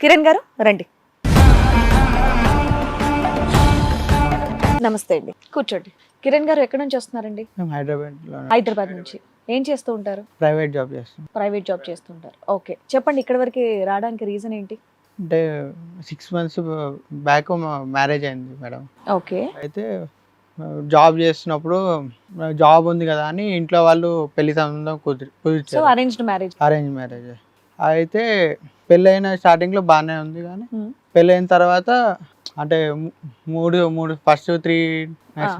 కిరణ్ గారు రండి. నమస్తే అండి. కూర్చోండి. కిరణ్ గారు ఎక్కడి నుంచి వస్తున్నారండి? మేము హైదరాబాద్లో హైదరాబాద్ నుంచి. ఏం చేస్తూ ఉంటారు ప్రైవేట్ జాబ్ చేస్తాం ప్రైవేట్ జాబ్ చేస్తుంటారు. ఓకే. చెప్పండి ఇక్కడ వరకు రావడానికి రీజన్ ఏంటి? అంటే సిక్స్ మంత్స్ బ్యాక్ మ్యారేజ్ అయింది మేడం. ఓకే. అయితే జాబ్ చేస్తున్నప్పుడు జాబ్ ఉంది కదా అని ఇంట్లో వాళ్ళు పెళ్ళి సంబంధం కుదిరి సో కుదిర్చారు అరేంజ్డ్ మ్యారేజ్. Arrange marriage. అయితే పెళ్ళైన స్టార్టింగ్లో బాగానే ఉంది కానీ పెళ్ళైన తర్వాత అంటే మూడు మూడు ఫస్ట్ త్రీ నైట్స్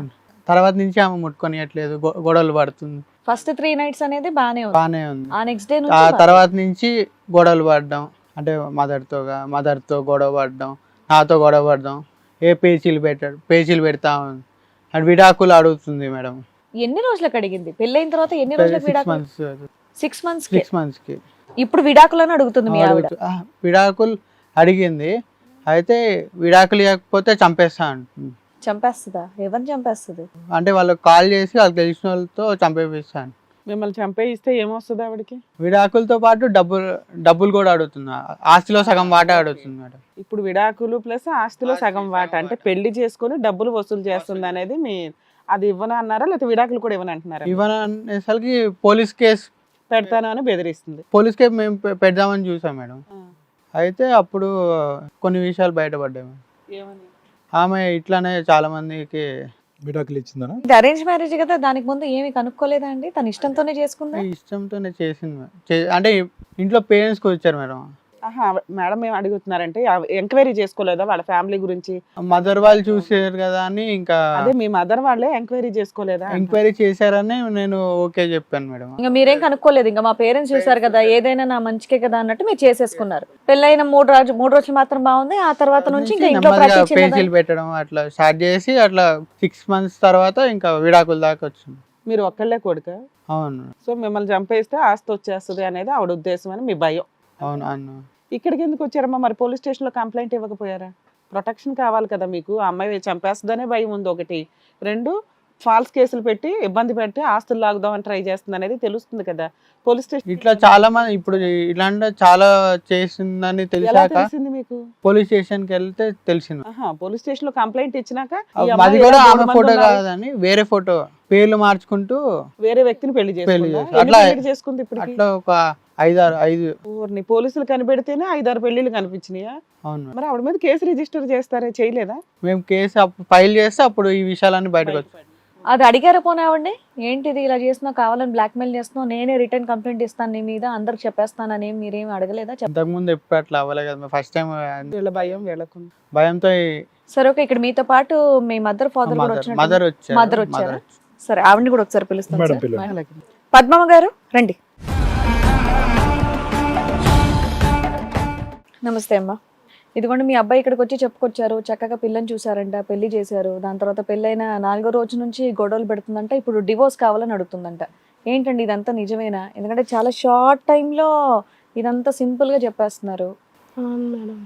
తర్వాత నుంచి ఆమె ముట్టుకొనియట్లేదు గొడవలు పడుతుంది. ఫస్ట్ త్రీ నైట్స్ అనేది బానే ఉంది. బాగానే ఉంది. ఆ నెక్స్ట్ డే ఆ తర్వాత నుంచి గొడవలు పడడం అంటే మదర్తో మదర్తో గొడవ పడడం నాతో గొడవ పడడం ఏ పేచీలు పెట్టాడు పేచీలు పెడతా ఉంది. అండ్ విడాకులు అడుగుతుంది మేడం. ఎన్ని రోజులకు అడిగింది? పెళ్ళైన తర్వాత ఎన్ని రోజులకు సిక్స్ మంత్స్ సిక్స్ మంత్స్కి? సిక్స్ మంత్స్కి ఇప్పుడు విడాకులను అడుగుతుంది మీ ఆవిడ. విడాకులు అడిగింది. అయితే విడాకులు ఇవ్వకపోతే చంపేస్తా అంటుంది. చంపేస్తుందా? ఎవరిని చంపేస్తుంది? అంటే వాళ్ళకి కాల్ చేసి వాళ్ళకి తెలిసిన వాళ్ళతో చంపేపిస్తాను మిమ్మల్ని చంపేయిస్తే ఏమొస్తుంది ఆవిడకి? విడాకులతో పాటు డబ్బులు డబ్బులు కూడా అడుగుతుంది? ఆస్తిలో సగం వాటా అడుగుతుంది మేడం. ఇప్పుడు విడాకులు ప్లస్ ఆస్తిలో సగం వాట అంటే పెళ్ళి చేసుకొని డబ్బులు వసూలు చేస్తుంది అనేది మీ అది ఇవ్వను అన్నారా? లేకపోతే విడాకులు కూడా ఇవ్వను అంటున్నారా ఇవన్నీ అనేసరికి పోలీస్ కేసు పెడతాను అని బెదిరిస్తుంది. పోలీస్ కేసు మేము పె- పెడదామని చూసాం మేడం. అయితే అప్పుడు కొన్ని విషయాలు బయటపడ్డాయి మేడం. ఏమని? ఆమె ఇట్లానే చాలా మందికి విడాకులు ఇచ్చిందనా? ఇది అరేంజ్ మ్యారేజ్ కదా దానికి ముందు ఏమి కనుక్కోలేదా అండి? తన ఇష్టంతోనే చేసుకుందా? ఇష్టంతోనే చేసింది మేడం. చే- అంటే ఇంట్లో పేరెంట్స్కి వచ్చారు మేడం. మేడం ఏం అడుగుతున్నారంటే ఎంక్వైరీ చేసుకోలేదా వాళ్ళ ఫ్యామిలీ గురించి? మదర్ వాళ్ళు చూసారు కదా అని ఇంకా అదే మీ మదర్ వాళ్ళే ఎంక్వైరీ చేసుకోలేదా? ఎంక్వైరీ చేశారని నేను ఓకే చెప్పాను మేడం. ఇంకా మీరేం కనుక్కోలేదు ఇంకా మా పేరెంట్స్ చూసారు కదా ఏదైనా నా మంచికే కదా అన్నట్టు మీరు చేసేసుకున్నారు. పెళ్ళైన మూడు రోజు మూడు రోజులు మాత్రం బాగుంది ఆ తర్వాత నుంచి ఇంకా ఇంట్లో పేచీలు పెట్టడం అట్లా స్టార్ట్ చేసి అట్లా సిక్స్ మంత్స్ తర్వాత ఇంకా విడాకుల దాకా వచ్చింది. మీరు ఒక్కళ్ళే కొడుక? అవును. సో మిమ్మల్ని చంపేస్తే ఆస్తి వచ్చేస్తుంది అనేది ఆవిడ ఉద్దేశం అని మీ భయం. అవును అవును ఇక్కడికి ఎందుకు వచ్చారమ్మా? మరి పోలీస్ స్టేషన్లో కంప్లైంట్ ఇవ్వకపోయారా? ప్రొటెక్షన్ కావాలి కదా మీకు. ఆ అమ్మాయి చంపేస్తుందనే భయం ఉంది ఒకటి. రెండు ఫాల్స్ కేసులు పెట్టి ఇబ్బంది పెట్టి ఆస్తులు లాగుదామని ట్రై చేస్తుంది అనేది తెలుస్తుంది కదా. పోలీస్ స్టేషన్ ఇట్లా చాలా మంది ఇప్పుడు ఇలాంటి చాలా చేసిందని తెలిసాక తెలిసింది మీకు? పోలీస్ స్టేషన్కి వెళ్తే తెలిసింది. పోలీస్ స్టేషన్లో కంప్లైంట్ ఇచ్చినాక అమ్మాయి కూడా ఆమె ఫోటో కాదని వేరే ఫోటో పేర్లు మార్చుకుంటూ వేరే వ్యక్తిని చేసుకుందా? అట్లా- పెళ్ళి చేసుకుంది ఇప్పుడు అట్లా ఒక ఐదారు ఐదు. ఊరిని పోలీసులు కనిపెడితేనే ఐదారు పెళ్ళిళ్ళు కనిపించినాయా? అవును. మరి ఆవిడ మీద కేసు రిజిస్టర్ చేస్తారే? చేయలేదా? మేము కేసు ఫైల్ చేస్తే అప్పుడు ఈ విషయాలన్నీ బయటకు వచ్చాయి అది అడిగారా పోనీ ఆవిడ్ని? ఏంటిది ఇలా చేస్తున్నావు కావాలని బ్లాక్మెయిల్ చేస్తున్నావు నేనే రిటర్న్ కంప్లైంట్ ఇస్తాను నీ మీద అందరికి చెప్పేస్తానని మీరేం అడగలేదా? ఇంతకుముందు ఎప్పుడు అట్లా అవ్వలేదు కదా ఫస్ట్ టైం వీళ్ళ భయం వీళ్ళకు భయంతో సరే ఓకే ఇక్కడ మీతో పాటు మీ మదర్ ఫాదర్ కూడా వచ్చినట్టు మదర్ వచ్చారు. మదర్ వచ్చారా? సరే ఆవిడని కూడా ఒకసారి పిలుస్తాం మేడం, సార్. పిలవండి. అలాగే. పద్మమ్మ గారు రండి. నమస్తే అమ్మా. ఇదిగోండి మీ అబ్బాయి ఇక్కడికి వచ్చి చెప్పుకొచ్చారు. చక్కగా పిల్లని చూసారంట పెళ్ళి చేశారు. దాని తర్వాత పెళ్ళైన నాలుగో రోజు నుంచి గొడవలు పెడుతుందంట ఇప్పుడు డివోర్స్ కావాలని అడుగుతుందంట. ఏంటండి ఇదంతా నిజమేనా? ఎందుకంటే చాలా షార్ట్ టైంలో ఇదంతా సింపుల్గా చెప్పేస్తున్నారు. అవును మేడం.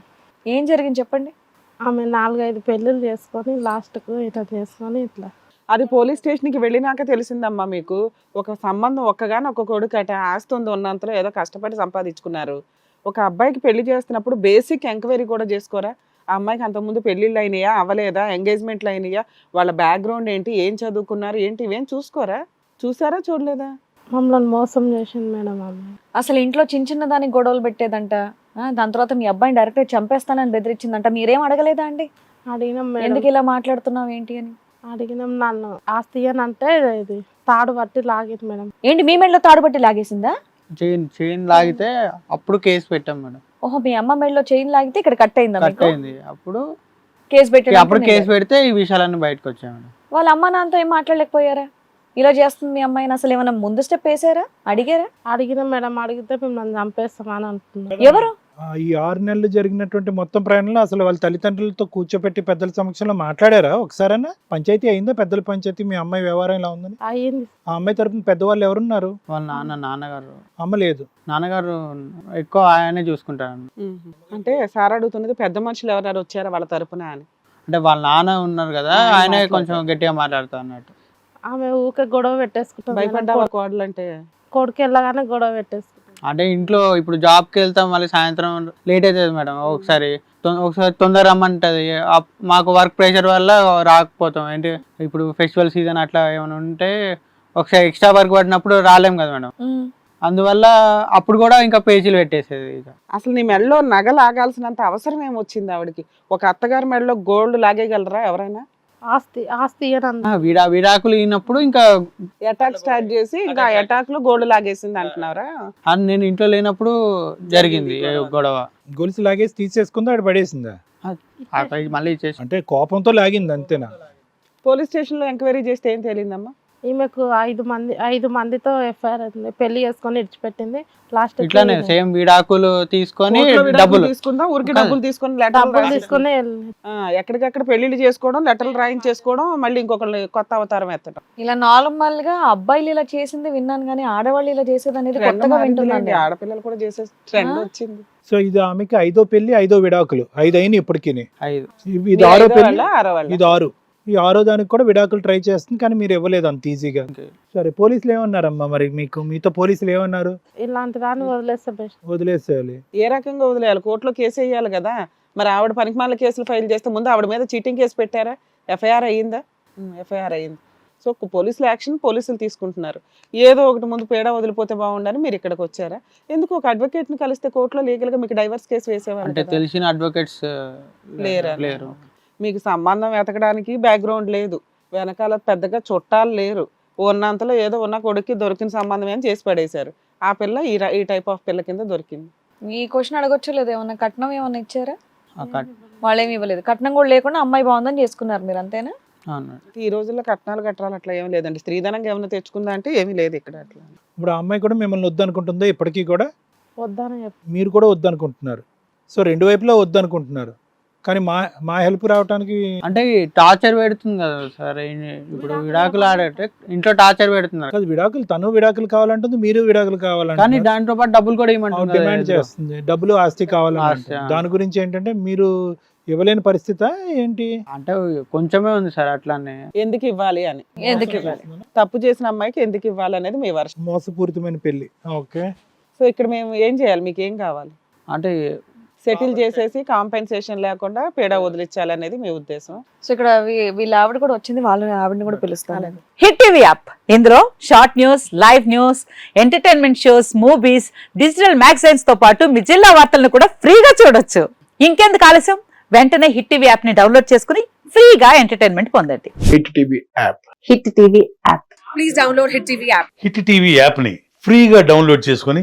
ఏం జరిగింది చెప్పండి? ఆమె నాలుగైదు పెళ్ళిళ్ళు చేసుకొని లాస్ట్కు ఇట్లా చేసుకొని ఇట్లా. అది పోలీస్ స్టేషన్కి వెళ్ళినాక తెలిసిందమ్మా మీకు. ఒక సంబంధం ఒక్కగాని ఒక కొడుకు అట ఆస్తి ఉంది ఉన్నంతలో ఏదో కష్టపడి సంపాదించుకున్నారు. ఒక అబ్బాయికి పెళ్ళి చేస్తున్నప్పుడు బేసిక్ ఎంక్వైరీ కూడా చేసుకోరా? ఆ అమ్మాయికి అంతకుముందు పెళ్ళిళ్ళు అయినాయా? అవ్వలేదా ఎంగేజ్మెంట్లు అయినాయా? వాళ్ళ బ్యాక్గ్రౌండ్ ఏంటి? ఏం చదువుకున్నారు? ఏంటి? ఇవేం చూసుకోరా? చూసారా? చూడలేదా? మమ్మల్ని మోసం చేసింది మేడం ఆమె అసలు ఇంట్లో చిన్న చిన్న దానికి గొడవలు పెట్టేదంట. ఆ, దాని తర్వాత మీ అబ్బాయిని డైరెక్ట్ చంపేస్తానని బెదిరించిందంట. మీరేం అడగలేదా అండి? అడిగినాం మేడం. ఎందుకు ఇలా మాట్లాడుతున్నావు ఏంటి అని? అడిగినాం నన్ను. ఆస్తి అని అంటే ఇది తాడు పట్టి లాగింది మేడం. ఏంటి మీ మెడలో తాడుబట్టి లాగేసిందా? చైన్ చైన్ లాగితే అప్పుడు కేసు పెట్టాం మేడం. ఓహో మీ అమ్మ మెడలో చైన్ లాగితే ఇక్కడ కట్ అయిందా కట్ మీకు? అయింది. అప్పుడు కేసు పెట్టి అప్పుడు కేసు పెడితే ఈ విషయాలన్నీ బయటకు వచ్చాయి మేడం. వాళ్ళ అమ్మ నాన్నతో ఏం మాట్లాడలేకపోయారా? ఇలా చేస్తుంది మీ అమ్మాయిని అసలు ఏమైనా ముందు స్టెప్ వేసారా? అడిగారా? అడిగినాం మేడం అడిగితే మిమ్మల్ని చంపేస్తామని అంటున్నారు. ఎవరు? ఈ ఆరు నెలలు జరిగినటువంటి మొత్తం ప్రయాణంలో అసలు వాళ్ళ తల్లిదండ్రులతో కూర్చోపెట్టి పెద్దల సమక్షంలో మాట్లాడారా ఒకసారైనా పంచాయతీ అయిందా? పెద్దల పంచాయతీ మీ అమ్మాయి వ్యవహారం ఇలా ఉందని? అయ్యింది. ఆ అమ్మాయి తరపున పెద్దవాళ్ళు ఎవరున్నారు? వాళ్ళ నాన్న నాన్నగారు. అమ్మ లేదు. నాన్నగారు ఎక్కువ ఆయనే చూసుకుంటారు. అంటే సార్ అడుగుతున్నది పెద్ద మనుషులు ఎవరైనా వచ్చారా వాళ్ళ తరపున అని? అంటే వాళ్ళ నాన్న ఉన్నారు కదా ఆయన. కొంచెం గట్టిగా మాట్లాడుతా అన్నట్టు. ఆమె ఊకే గొడవ పెట్టేసుకుంటుంది భయపడ్డావా కోడలు అంటే కొడుకు వెళ్ళగానే గొడవ పెట్టేసుకుంటుంది అంటే ఇంట్లో ఇప్పుడు జాబ్కి వెళ్తాం మళ్ళీ సాయంత్రం లేట్ అవుతుంది మేడం. ఒకసారి ఒకసారి తొందర రమ్మంటది. మాకు వర్క్ ప్రెషర్ వల్ల రాకపోతాం. ఏంటి ఇప్పుడు ఫెస్టివల్ సీజన్ అట్లా ఏమైనా ఉంటే ఒకసారి ఎక్స్ట్రా వర్క్ పడినప్పుడు రాలేం కదా మేడం. అందువల్ల అప్పుడు కూడా ఇంకా పేజీలు పెట్టేసేది అసలు నీ మెడలో నగ లాగాల్సినంత అవసరం ఏమొచ్చింది ఆవిడకి? ఒక అత్తగారి మెడలో గోల్డ్ లాగేయగలరా ఎవరైనా? ఆస్తి ఆస్తి విడా విడాకులు అయినప్పుడు ఇంకా అటాక్ స్టార్ట్ చేసి ఇంకా అటాక్లో గోల్డ్ లాగేసింది అంటున్నారా? అది నేను ఇంట్లో లేనప్పుడు జరిగింది గొడవ. గొలుసు లాగేసి తీసేసుకుందా ఆడు పడేసిందా? మళ్ళీ అంటే కోపంతో లాగింది అంతేనా? పోలీస్ స్టేషన్లో ఎంక్వైరీ చేస్తే ఏం తెలియదమ్మా ఈమెకు ఐదు మంది ఐదు మందితో ఎఫ్ఐఆర్ అయింది. పెళ్ళి చేసుకొని ఇడిచిపెట్టింది లాస్ట్ ఇట్లానే సేమ్ విడాకులు తీసుకొని డబ్బులు. తీసుకుందాం? ఊరికి. డబ్బులు తీసుకొని డబ్బులు లెటర్ తీసుకుని ఎక్కడికక్కడ పెళ్ళిళ్ళు చేసుకోవడం లెటర్లు రాయించేసుకోవడం మళ్ళీ ఇంకొకళ్ళు కొత్త అవతారం ఎత్తడం. ఇలా నార్మల్గా అబ్బాయిలు ఇలా చేసింది విన్నాను కానీ ఆడవాళ్ళు ఇలా చేసేది అనేది కొత్తగా. వింటున్నాను ఆడపిల్లలు కూడా చేసే ట్రెండ్? వచ్చింది. సో ఇది ఆమెకి ఐదో పెళ్ళి ఐదో విడాకులు. ఐదు. అయినాయి ఇప్పటికి ఐదు ఇది ఆరో పెళ్ళి? ఇది ఆరు. ఈ ఆరో దానికి కూడా విడాకులు ట్రై చేస్తుంది కానీ మీరు ఇవ్వలేదు అంత ఈజీగా. సరే పోలీసులు ఏమన్నారమ్మా మరి మీకు? మీతో పోలీసులు ఏమన్నారు? ఇలాంటి దాన్ని వదిలేస్తే. బెస్ట్ వదిలేసేయాలి. ఏ రకంగా వదిలేయాలి? కోర్టులో కేసు వేయాలి కదా. మరి ఆవిడ పనికిమాల కేసులు ఫైల్ చేస్తే ముందు ఆవిడ మీద చీటింగ్ కేసు పెట్టారా? ఎఫ్ఐఆర్ అయ్యిందా? ఎఫ్ఐఆర్ అయ్యింది. సో పోలీసుల యాక్షన్ పోలీసులు తీసుకుంటున్నారు. ఏదో ఒకటి ముందు పేడ వదిలిపోతే బాగుండని మీరు ఇక్కడికి వచ్చారా? ఎందుకు ఒక అడ్వకేట్ని కలిస్తే కోర్టులో లీగల్గా మీకు డైవర్స్ కేసు వేసేవాళ్ళు అంటే. తెలిసిన అడ్వకేట్స్ లేరా? లేరు. మీకు సంబంధం వెతకడానికి బ్యాక్గ్రౌండ్ లేదు. వెనకాల పెద్దగా చుట్టాలు లేరు. ఉన్నంతలో ఏదో ఉన్న కొడుక్కి దొరికిన సంబంధం అని చేసి పడేశారు? ఆ పిల్ల ఈ ఈ టైప్ ఆఫ్ పిల్ల కింద దొరికింది. ఈ క్వశ్చన్ అడగొచ్చో లేదు ఏమన్నా కట్నం ఏమన్నా ఇచ్చారా? వాళ్ళేమి ఇవ్వలేదు. కట్నం కూడా లేకుండా అమ్మాయి బాగుందని చేసుకున్నారు మీరు అంతేనా? ఈ రోజుల్లో కట్నాలు కట్టాలి అట్లా ఏం లేదండి. స్త్రీధనంగా ఏమైనా తెచ్చుకుందా అంటే ఏమీ లేదు ఇక్కడ అట్లా. ఇప్పుడు ఆ అమ్మాయి కూడా మిమ్మల్ని వద్దనుకుంటుందా? ఇప్పటికీ కూడా? వద్దని మీరు కూడా వద్దనుకుంటున్నారు. సో రెండు వైపులా వద్దనుకుంటున్నారు. కానీ మా మా హెల్ప్ రావడానికి అంటే టార్చర్ పెడుతుంది కదా సార్ ఇప్పుడు విడాకులు ఆడటే ఇంట్లో టార్చర్ పెడుతున్నారు. కాదు విడాకులు తను విడాకులు కావాలంటుంది మీరు విడాకులు కానీ కావాలంటే దాంతో పాటు డబ్బులు కూడా ఇవ్వమంటుంది డిమాండ్ చేస్తుంది. డబ్బులు ఆస్తి. ఆ. దాని గురించి ఏంటంటే మీరు ఇవ్వలేని పరిస్థితి ఏంటి? అంటే కొంచెమే ఉంది సార్ అట్లానే. ఎందుకు ఇవ్వాలి అని. ఎందుకు ఇవ్వాలి? తప్పు చేసిన అమ్మాయికి ఎందుకు ఇవ్వాలి అనేది మీ వర్షం. మోసపూరితమైన పెళ్ళి. ఓకే. సో ఇక్కడ మేము ఏం చేయాలి? మీకు ఏం కావాలి? అంటే సెటిల్ చేసేసి కాంపెన్సేషన్ లేకుండా పేడ వదిలించాలి అనేది మీ ఉద్దేశం. సో ఇక్కడ వీ- వీళ్ళ ఆవిడ కూడా వచ్చింది వాళ్ళ ఆవిడని కూడా పిలుస్తాను హిట్ టీవీ యాప్ ఇందులో short news live news entertainment shows movies digital మ్యాగజైన్స్తో పాటు మీ జిల్లా వార్తలను కూడా ఫ్రీగా చూడొచ్చు. ఇంకెందుకు ఆలస్యం? వెంటనే హిట్ టీవీ యాప్ని డౌన్లోడ్ చేసుకుని ఫ్రీగా ఎంటర్టైన్మెంట్ పొందండి. Hit TV app hit TV app hit TV యాప్ని ఫ్రీగా డౌన్లోడ్ చేసుకొని